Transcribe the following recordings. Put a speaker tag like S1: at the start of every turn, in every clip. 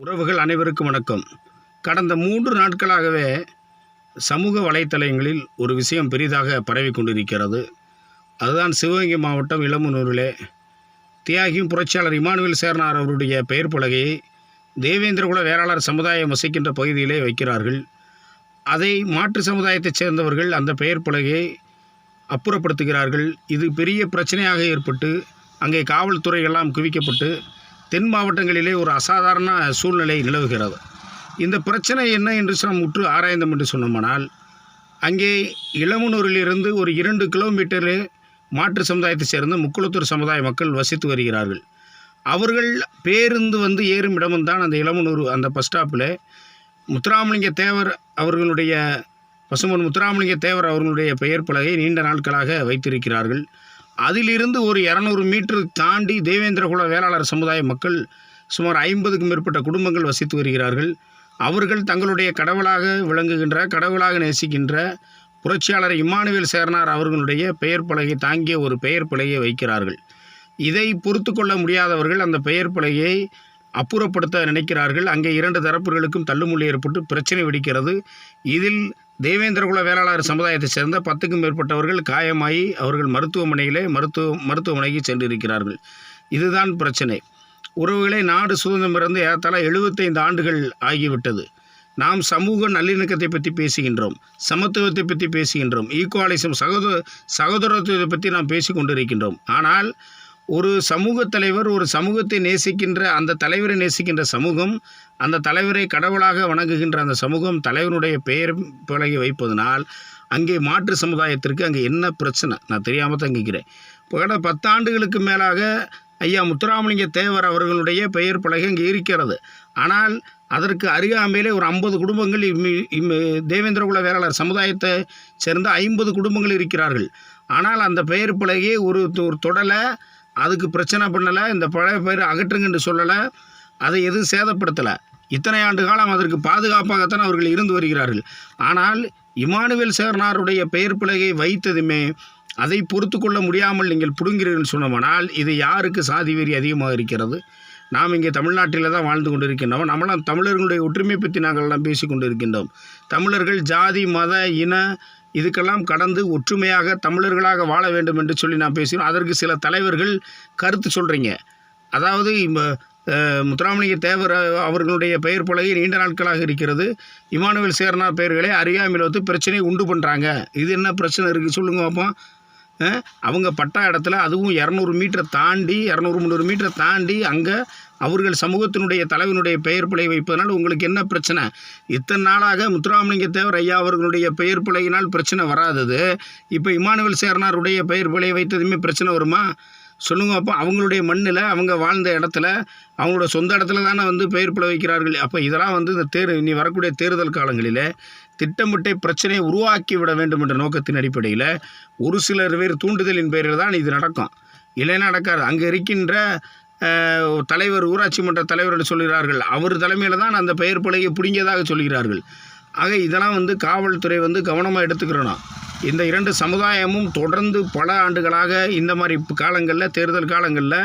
S1: உறவுகள் அனைவருக்கும் வணக்கம். கடந்த மூன்று நாட்களாகவே சமூக வலைத்தளங்களில் ஒரு விஷயம் பெரிதாக பரவி கொண்டிருக்கிறது. அதுதான் சிவகங்கை மாவட்டம் இளமனூரிலே தியாகியும் புரட்சியாளர் இமானுவேல் சேர்னார் அவருடைய பெயர் பலகையை தேவேந்திரகுல வேளாளர் சமுதாயம் வசிக்கின்ற பகுதியிலே வைக்கிறார்கள். அதை மாற்று சமுதாயத்தைச் சேர்ந்தவர்கள் அந்த பெயர் பலகையை அப்புறப்படுத்துகிறார்கள். இது பெரிய பிரச்சனையாக ஏற்பட்டு அங்கே காவல்துறை எல்லாம் குவிக்கப்பட்டு தென் மாவட்டங்களிலே ஒரு அசாதாரண சூழ்நிலை நிலவுகிறது. இந்த பிரச்சனை என்ன என்று நாம் உற்று ஆராய்ந்தோம் என்று சொன்னோமானால் அங்கே இளமனூரிலிருந்து ஒரு இரண்டு கிலோமீட்டரில் மாற்று சமுதாயத்தைச் சேர்ந்த முக்குளத்தூர் சமுதாய மக்கள் வசித்து வருகிறார்கள். அவர்கள் பேருந்து வந்து ஏறும் இடமும் தான் அந்த இளமனூர் அந்த பஸ் ஸ்டாப்பில். முத்துராமலிங்க தேவர் அவர்களுடைய பசுமன் முத்துராமலிங்க தேவர் அவர்களுடைய பெயர் பலகை நீண்ட நாட்களாக வைத்திருக்கிறார்கள். அதிலிருந்து ஒரு இரநூறு மீட்டர் தாண்டி தேவேந்திரகுல வேளாளர் சமுதாய மக்கள் சுமார் ஐம்பதுக்கும் மேற்பட்ட குடும்பங்கள் வசித்து வருகிறார்கள். அவர்கள் தங்களுடைய கடவுளாக விளங்குகின்ற கடவுளாக நேசிக்கின்ற புரட்சியாளர் இம்மானுவேல் சேர்னார் அவர்களுடைய பெயர் பலகை தாங்கிய ஒரு பெயர் பலகையை வைக்கிறார்கள். இதை பொறுத்து கொள்ள முடியாதவர்கள் அந்த பெயர் பலகையை அப்புறப்படுத்த நினைக்கிறார்கள். அங்கே இரண்டு தரப்புகளுக்கும் தள்ளுமுள்ளி ஏற்பட்டு பிரச்சனை வெடிக்கிறது. இதில் தேவேந்திரகுல வேளாளர் சமுதாயத்தைச் சேர்ந்த பத்துக்கும் மேற்பட்டவர்கள் காயமாகி அவர்கள் மருத்துவமனையிலே மருத்துவ மருத்துவமனைக்கு சென்றிருக்கிறார்கள். இதுதான் பிரச்சனை. உறவுகளை நாடு சுதந்திரம் இருந்து ஏறத்தாழ எழுபத்தைந்து ஆண்டுகள் ஆகிவிட்டது. நாம் சமூக நல்லிணக்கத்தை பற்றி பேசுகின்றோம் சமத்துவத்தை பற்றி பேசுகின்றோம் ஈக்குவாலிசம் சகோதர சகோதரத்துவத்தை பற்றி நாம் பேசி கொண்டிருக்கின்றோம் ஆனால் ஒரு சமூக தலைவர் ஒரு சமூகத்தை நேசிக்கின்ற அந்த தலைவரை நேசிக்கின்ற சமூகம் அந்த தலைவரை கடவுளாக வணங்குகின்ற அந்த சமூகம் தலைவனுடைய பெயர் பிழகி வைப்பதனால் அங்கே மாற்று சமுதாயத்திற்கு அங்கே என்ன பிரச்சனை? நான் தெரியாமல் தான் கேட்கிறேன் இப்போ கடந்த பத்தாண்டுகளுக்கு மேலாக ஐயா முத்துராமலிங்க தேவர் அவர்களுடைய பெயர் பலகை அங்கே இருக்கிறது. ஆனால் அதற்கு அருகாமையிலே ஒரு ஐம்பது குடும்பங்கள் இம்மி- இம்மி தேவேந்திரகுல வேளாளர் சமுதாயத்தை சேர்ந்த ஐம்பது குடும்பங்கள் இருக்கிறார்கள். ஆனால் அந்த பெயர் பலகையை ஒரு ஒரு தொடலை அதுக்கு பிரச்சனை பண்ணலை இந்த பழைய பயிர் அகற்றுங்கன்னு சொல்லலை அதை எதுவும் சேதப்படுத்தலை. இத்தனை ஆண்டு காலம் அதற்கு பாதுகாப்பாகத்தான் அவர்கள் இருந்து வருகிறார்கள். ஆனால் இமானுவேல் சேர்னாருடைய பெயர் பிழையை வைத்ததுமே அதை பொறுத்து கொள்ள முடியாமல் நீங்கள் பிடுங்கிறீர்கள் சொன்னோமானால் இது யாருக்கு சாதி வெறி அதிகமாக இருக்கிறது? நாம் இங்கே தமிழ்நாட்டில் தான் வாழ்ந்து கொண்டிருக்கின்றோம். நம்மளாம் தமிழர்களுடைய ஒற்றுமை பற்றி நாங்கள் எல்லாம் பேசி கொண்டிருக்கின்றோம். தமிழர்கள் ஜாதி மத இன இதுக்கெல்லாம் கடந்து ஒற்றுமையாக தமிழர்களாக வாழ வேண்டும் என்று சொல்லி நான் பேசினோம். அதற்கு சில தலைவர்கள் கருத்து சொல்கிறீங்க அதாவது முத்துராமலிங்க தேவர் அவர்களுடைய பெயர் பலகை நீண்ட நாட்களாக இருக்கிறது. இமானுவேல் சேர்னா பெயர்களை அறியாமையில் வந்து பிரச்சனையை உண்டு பண்ணுறாங்க இது என்ன பிரச்சனை இருக்குது சொல்லுங்க பார்ப்போம் அவங்க பட்டா இடத்துல அதுவும் இரநூறு மீட்டரை தாண்டி இரநூறு முந்நூறு மீட்டரை தாண்டி அங்கே அவர்கள் சமூகத்தினுடைய தலைவனுடைய பெயர் பிழை வைப்பதனால் உங்களுக்கு என்ன பிரச்சனை? இத்தனை நாளாக முத்துராமலிங்க தேவர் ஐயா அவர்களுடைய பெயர் பிழையினால் பிரச்சனை வராதது. இப்போ இமானுவேல் சேர்னாருடைய பெயர் பிழை வைத்ததுமே பிரச்சனை வருமா? சொல்லுங்க அப்போ அவங்களுடைய மண்ணில் அவங்க வாழ்ந்த இடத்துல அவங்களோட சொந்த இடத்துல தானே வந்து பெயர் பிழை வைக்கிறார்கள். அப்போ இதெல்லாம் வந்து இந்த தேர் இனி வரக்கூடிய தேர்தல் காலங்களில் திட்டமிட்டே பிரச்சனையை உருவாக்கி விட வேண்டும் என்ற நோக்கத்தின் அடிப்படையில் ஒரு சிலர் பேர் தூண்டுதலின் பெயரில் தான் இது நடக்கும். இல்லைன்னா நடக்காது. அங்கே இருக்கின்ற தலைவர் ஊராட்சி மன்ற தலைவர் என்று சொல்கிறார்கள். அவர் தலைமையில் தான் அந்த பெயர் பலகையை பிடுங்கியதாக சொல்கிறார்கள். ஆக இதெல்லாம் வந்து காவல்துறை வந்து கவனமாக எடுத்துக்கிறணும். இந்த இரண்டு சமுதாயமும் தொடர்ந்து பல ஆண்டுகளாக இந்த மாதிரி காலங்களில் தேர்தல் காலங்களில்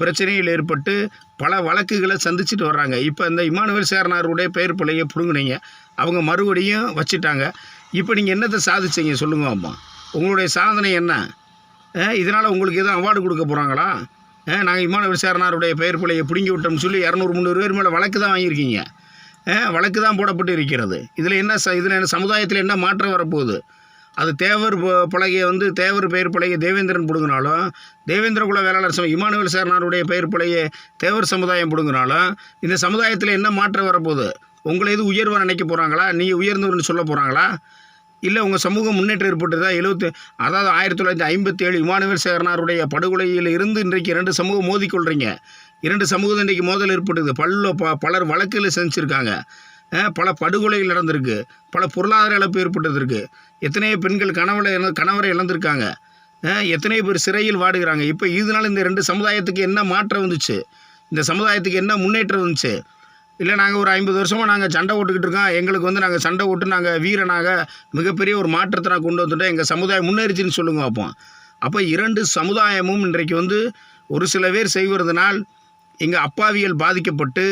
S1: பிரச்சனைகள் ஏற்பட்டு பல வழக்குகளை சந்திச்சுட்டு வர்றாங்க. இப்போ இந்த இமானுவேல் சேரனாருடைய பெயர் பிள்ளையை பிடுங்கினீங்க. அவங்க மறுபடியும் வச்சுட்டாங்க. இப்போ நீங்கள் என்னத்தை சாதிச்சீங்க சொல்லுங்க அம்மா. உங்களுடைய சாதனை என்ன? இதனால் உங்களுக்கு எதுவும் அவார்டு கொடுக்க போகிறாங்களா நாங்கள் இமானுவேல் சேரனாருடைய பெயர் பிள்ளையை பிடுங்கி விட்டோம்னு சொல்லி இரநூறு முந்நூறு பேர் மேலே வழக்கு தான் வாங்கியிருக்கீங்க. வழக்கு தான் போடப்பட்டு இருக்கிறது. இதில் என்ன ச இதில் என்ன சமுதாயத்தில் என்ன மாற்றம் வரப்போகுது? அது தேவர் பழகிய பலகையை வந்து தேவர் பெயர் பழகிய தேவேந்திரன் பிடுங்கினாலும் தேவேந்திரகுல வேளாளர் சமயம் இமானுவேல் சேர்னாருடைய பெயர் பலகையை தேவர் சமுதாயம் பிடுங்கினாலும் இந்த சமுதாயத்தில் என்ன மாற்றம் வரப்போகுது? உங்களை எது உயர்வாக நினைக்க போகிறாங்களா நீங்கள் உயர்ந்தவர்னு சொல்ல போகிறாங்களா இல்லை உங்கள் சமூகம் முன்னேற்றம் ஏற்பட்டதா? எழுபத்தி அதாவது ஆயிரத்தி தொள்ளாயிரத்தி ஐம்பத்தி ஏழு இமானுவேல் சேர்னாருடைய படுகொலையில் இருந்து இன்றைக்கு இரண்டு சமூகம் மோதிக்கொள்கிறீங்க இரண்டு சமூகம் இன்றைக்கு மோதல் ஏற்பட்டுது. பல்ல ப பலர் வழக்கில் செஞ்சுருக்காங்க. பல படுகொலைகள் நடந்திருக்கு. பல பொருளாதார இழப்பு இருக்குது எத்தனையோ பெண்கள் கணவரை கணவரை இழந்திருக்காங்க. எத்தனையோ பேர் சிறையில் வாடுகிறாங்க. இப்போ இதனால் இந்த ரெண்டு சமுதாயத்துக்கு என்ன மாற்றம் வந்துச்சு? இந்த சமுதாயத்துக்கு என்ன முன்னேற்றம் வந்துச்சு? இல்லை நாங்கள் ஒரு ஐம்பது வருஷமாக நாங்கள் சண்டை ஓட்டுக்கிட்டு இருக்கோம். எங்களுக்கு வந்து நாங்கள் சண்டை ஓட்டு நாங்கள் வீரனாக மிகப்பெரிய ஒரு மாற்றத்தை நான் கொண்டு வந்துட்டோம் எங்கள் சமுதாயம் முன்னேறிச்சின்னு சொல்லுங்க அப்போ அப்போ இரண்டு சமுதாயமும் இன்றைக்கு வந்து ஒரு சில பேர் செய்வதனால் எங்கள் அப்பாவியல் பாதிக்கப்பட்டு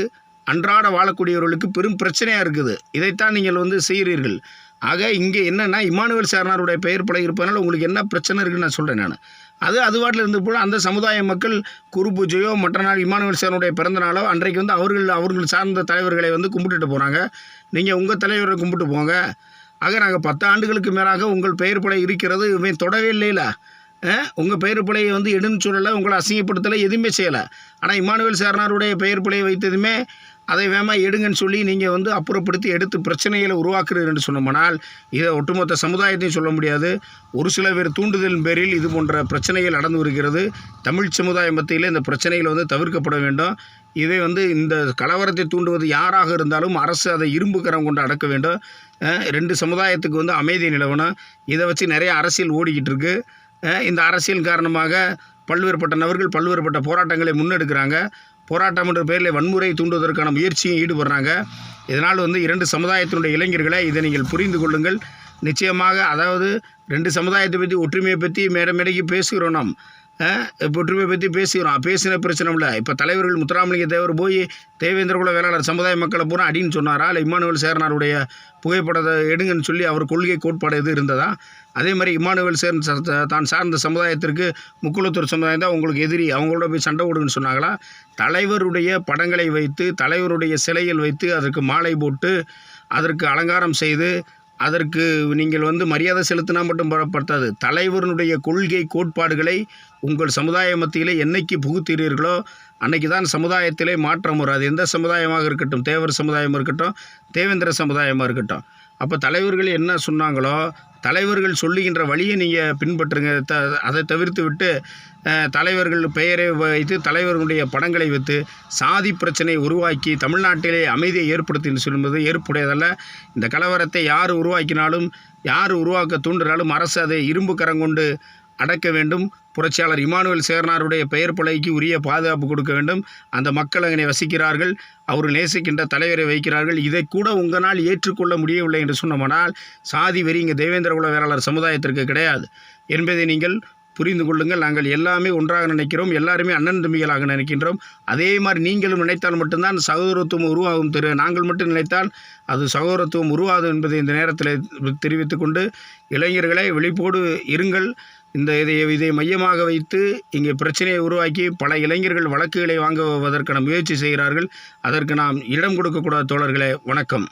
S1: அன்றாட வாழக்கூடியவர்களுக்கு பெரும் பிரச்சனையாக இருக்குது. இதைத்தான் நீங்கள் வந்து செய்கிறீர்கள். ஆக இங்கே என்னென்னா இமானுவேல் சாரனாருடைய பெயர் பல இருப்பதனால உங்களுக்கு என்ன பிரச்சனை இருக்குன்னு நான் சொல்கிறேன் நான். அது அது வாட்டில் இருந்த போல அந்த சமுதாய மக்கள் குரு பூஜையோ மற்ற நாள் இமானுவேல் சாரனுடைய பிறந்த நாளோ அன்றைக்கு வந்து அவர்கள் அவர்கள் சார்ந்த தலைவர்களை வந்து கும்பிட்டுட்டு போகிறாங்க நீங்கள் உங்கள் தலைவரை கும்பிட்டு போங்க. ஆக நாங்கள் பத்து ஆண்டுகளுக்கு மேலாக உங்கள் பெயர் பலகை இருக்கிறது இவன் தொடவே இல்லையில. உங்கள் பெயர் பிழையை வந்து எடுன்னு சொல்லலை உங்களை அசிங்கப்படுத்தலை எதுவுமே செய்யலை. ஆனால் இமானுவேல் சாரனாருடைய பெயர் பிழையை வைத்ததுமே அதை வேகமாக எடுங்கன்னு சொல்லி நீங்கள் வந்து அப்புறப்படுத்தி எடுத்து பிரச்சனைகளை உருவாக்குறீர்கள் என்று சொன்னோம்னால் இதை ஒட்டுமொத்த சமுதாயத்தையும் சொல்ல முடியாது. ஒரு சில பேர் தூண்டுதலின் பேரில் இது போன்ற பிரச்சனைகள் நடந்து வருகிறது. தமிழ் சமுதாய மத்தியில் இந்த பிரச்சனைகளை வந்து தவிர்க்கப்பட வேண்டும். இதை வந்து இந்த கலவரத்தை தூண்டுவது யாராக இருந்தாலும் அரசு அதை இரும்பு கரம் கொண்டு அடக்க வேண்டும். ரெண்டு சமுதாயத்துக்கு வந்து அமைதி நிலவணும். இதை வச்சு நிறைய அரசியல் ஓடிக்கிட்டு இருக்கு. இந்த அரசியல் காரணமாக பல்வேறுபட்ட நபர்கள் பல்வேறுபட்ட போராட்டங்களை முன்னெடுக்கிறாங்க. போராட்டம் என்ற பேரில் வன்முறை தூண்டுவதற்கான முயற்சியும் ஈடுபடுறாங்க. இதனால் வந்து இரண்டு சமுதாயத்தினுடைய இளைஞர்களை இதை நீங்கள் புரிந்து கொள்ளுங்கள். நிச்சயமாக அதாவது ரெண்டு சமுதாயத்தை பற்றி ஒற்றுமையை பற்றி மேடை மேடைக்கு பேசுகிறோம் நாம். அஹ் ஒற்றுமையை பற்றி பேசுகிறோம் பேசின பிரச்சனை இல்லை. இப்போ தலைவர்கள் முத்துராமலிங்க தேவர் போய் தேவேந்திர குல வேளாளர் சமுதாய மக்களை பூரா அடின்னு சொன்னாரா? இல்லை இம்மானுவேல் சேரனாருடைய புகைப்படத்தை எடுங்கன்னு சொல்லி அவர் கொள்கை கோட்பாடு எது இருந்ததா? அதே மாதிரி இம்மானுவல் சேர் தான் சார்ந்த சமுதாயத்திற்கு முக்குளத்தூர் சமுதாயம் தான் உங்களுக்கு எதிரி. அவங்களோட போய் சண்டை விடுங்கன்னு சொன்னாங்களா? தலைவருடைய படங்களை வைத்து தலைவருடைய சிலையில் வைத்து அதற்கு மாலை போட்டு அதற்கு அலங்காரம் செய்து அதற்கு நீங்கள் வந்து மரியாதை செலுத்தினா மட்டும் ப- பத்தாது. தலைவருடைய கொள்கை கோட்பாடுகளை உங்கள் சமுதாய மத்தியிலே என்னைக்கு புகுத்தீர்களோ அன்னைக்கு தான் சமுதாயத்திலே மாற்றம் வரும் அது எந்த சமுதாயமாக இருக்கட்டும் தேவர் சமுதாயமாக இருக்கட்டும் தேவேந்திர சமுதாயமாக இருக்கட்டும். அப்போ தலைவர்கள் என்ன சொன்னாங்களோ தலைவர்கள் சொல்லுகின்ற வழியை நீங்கள் பின்பற்றுங்க. த அதை தவிர்த்து விட்டு தலைவர்கள் பெயரை வைத்து தலைவர்களுடைய படங்களை வைத்து சாதி பிரச்சனை உருவாக்கி தமிழ்நாட்டிலே அமைதியை ஏற்படுத்தி சொல்லும்போது ஏற்புடையதல்ல. இந்த கலவரத்தை யார் உருவாக்கினாலும் யார் உருவாக்க தூண்டுறாலும் அரசு அதை இரும்பு கரங்கொண்டு அடக்க வேண்டும். புரட்சியாளர் இமானுவேல் சேர்னாருடைய பெயர் பலகைக்கு உரிய பாதுகாப்பு கொடுக்க வேண்டும். அந்த மக்கள் அங்கே வசிக்கிறார்கள். அவர்கள் நேசிக்கின்ற தலைவரை வைக்கிறார்கள். இதை கூட உங்களால் ஏற்றுக்கொள்ள முடியவில்லை என்று சொன்னோமானால் சாதி வெறி இங்கே தேவேந்திர குல வேளாளர் சமுதாயத்திற்கு கிடையாது. என்பதை நீங்கள் புரிந்து கொள்ளுங்கள். நாங்கள் எல்லாமே ஒன்றாக நினைக்கிறோம். எல்லாருமே அண்ணன் தம்பிகளாக நினைக்கின்றோம். அதே மாதிரி நீங்களும் நினைத்தால் மட்டும்தான் சகோதரத்துவம் உருவாகும் தெரு நாங்கள் மட்டும் நினைத்தால் அது சகோதரத்துவம் உருவாது என்பதை இந்த நேரத்தில் தெரிவித்துக்கொண்டு இளைஞர்களை விழிப்போடு இருங்கள். இந்த இதை இதை மையமாக வைத்து இங்கே பிரச்சனையை உருவாக்கி பல இளைஞர்கள் வழக்குகளை வாங்குவதற்கான முயற்சி செய்கிறார்கள். அதற்கு நாம் இடம் கொடுக்கக்கூடாத தோழர்களே. வணக்கம்.